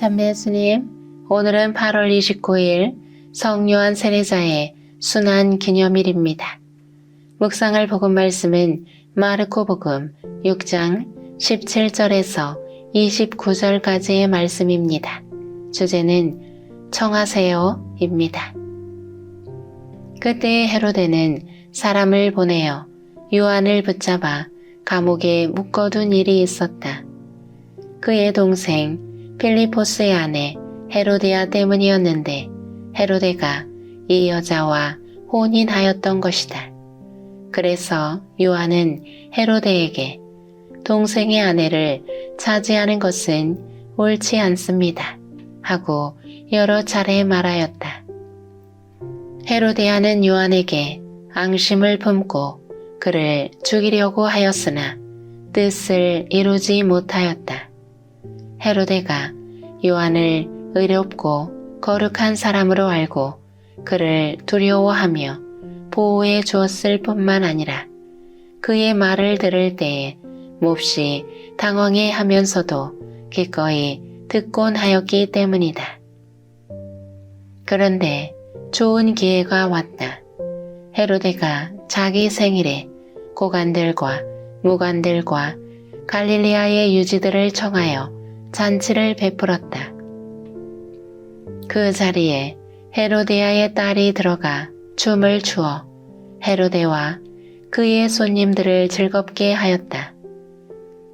참배 예수님, 오늘은 8월 29일 성요한 세례자의 순환 기념일입니다. 묵상할 복음 말씀은 마르코 복음 6장 17절에서 29절까지의 말씀입니다. 주제는 청하세요입니다. 그때 헤로데는 사람을 보내어 요한을 붙잡아 감옥에 묶어둔 일이 있었다. 그의 동생 필리포스의 아내 헤로데아 때문이었는데 헤로데가 이 여자와 혼인하였던 것이다. 그래서 요한은 헤로데에게 동생의 아내를 차지하는 것은 옳지 않습니다. 하고 여러 차례 말하였다. 헤로데아는 요한에게 앙심을 품고 그를 죽이려고 하였으나 뜻을 이루지 못하였다. 헤로데가 요한을 의롭고 거룩한 사람으로 알고 그를 두려워하며 보호해 주었을 뿐만 아니라 그의 말을 들을 때에 몹시 당황해 하면서도 기꺼이 듣곤 하였기 때문이다. 그런데 좋은 기회가 왔다. 헤로데가 자기 생일에 고관들과 무관들과 갈릴리아의 유지들을 청하여 잔치를 베풀었다. 그 자리에 헤로데아의 딸이 들어가 춤을 추어 헤로데와 그의 손님들을 즐겁게 하였다.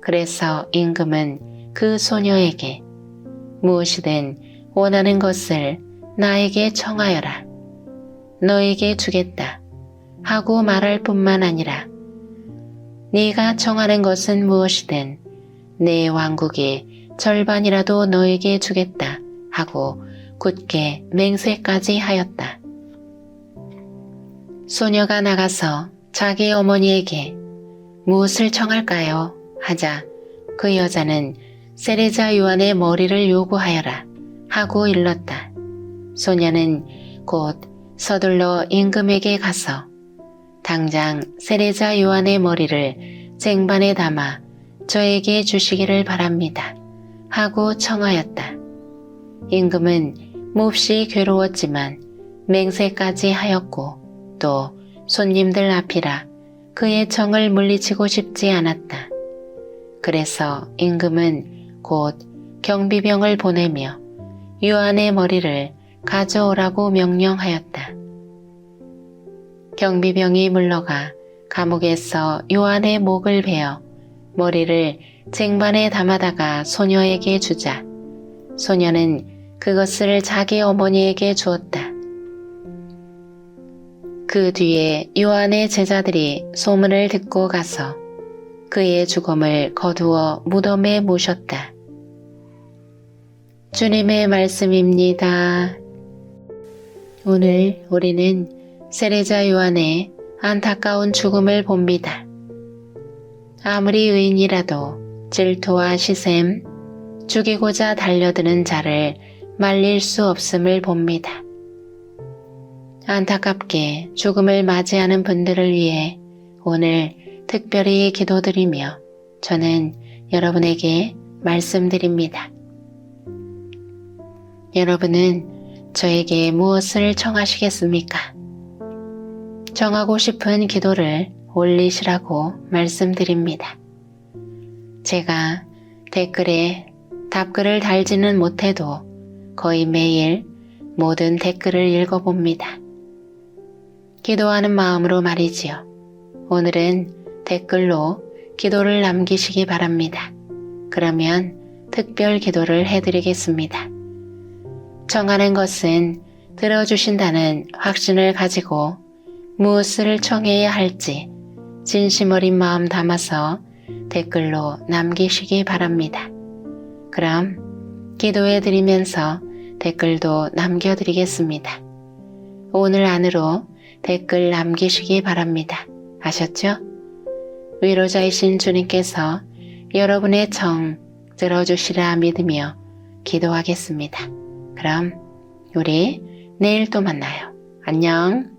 그래서 임금은 그 소녀에게 무엇이든 원하는 것을 나에게 청하여라. 너에게 주겠다. 하고 말할 뿐만 아니라 네가 청하는 것은 무엇이든 내 왕국의 절반이라도 너에게 주겠다. 하고 굳게 맹세까지 하였다. 소녀가 나가서 자기 어머니에게 무엇을 청할까요? 하자 그 여자는 세레자 요한의 머리를 요구하여라 하고 일렀다. 소녀는 곧 서둘러 임금에게 가서 당장 세레자 요한의 머리를 쟁반에 담아 저에게 주시기를 바랍니다. 하고 청하였다. 임금은 몹시 괴로웠지만 맹세까지 하였고 또 손님들 앞이라 그의 청을 물리치고 싶지 않았다. 그래서 임금은 곧 경비병을 보내며 요한의 머리를 가져오라고 명령하였다. 경비병이 물러가 감옥에서 요한의 목을 베어 머리를 쟁반에 담아다가 소녀에게 주자 소녀는 그것을 자기 어머니에게 주었다. 그 뒤에 요한의 제자들이 소문을 듣고 가서 그의 죽음을 거두어 무덤에 모셨다. 주님의 말씀입니다. 오늘 우리는 세례자 요한의 안타까운 죽음을 봅니다. 아무리 의인이라도 질투와 시샘, 죽이고자 달려드는 자를 말릴 수 없음을 봅니다. 안타깝게 죽음을 맞이하는 분들을 위해 오늘 특별히 기도드리며 저는 여러분에게 말씀드립니다. 여러분은 저에게 무엇을 청하시겠습니까? 정하고 싶은 기도를 올리시라고 말씀드립니다. 제가 댓글에 답글을 달지는 못해도 거의 매일 모든 댓글을 읽어봅니다. 기도하는 마음으로 말이지요. 오늘은 댓글로 기도를 남기시기 바랍니다. 그러면 특별 기도를 해드리겠습니다. 청하는 것은 들어주신다는 확신을 가지고 무엇을 청해야 할지 진심 어린 마음 담아서 댓글로 남기시기 바랍니다. 그럼 기도해 드리면서 댓글도 남겨드리겠습니다. 오늘 안으로 댓글 남기시기 바랍니다. 아셨죠? 위로자이신 주님께서 여러분의 정 들어주시라 믿으며 기도하겠습니다. 그럼 우리 내일 또 만나요. 안녕.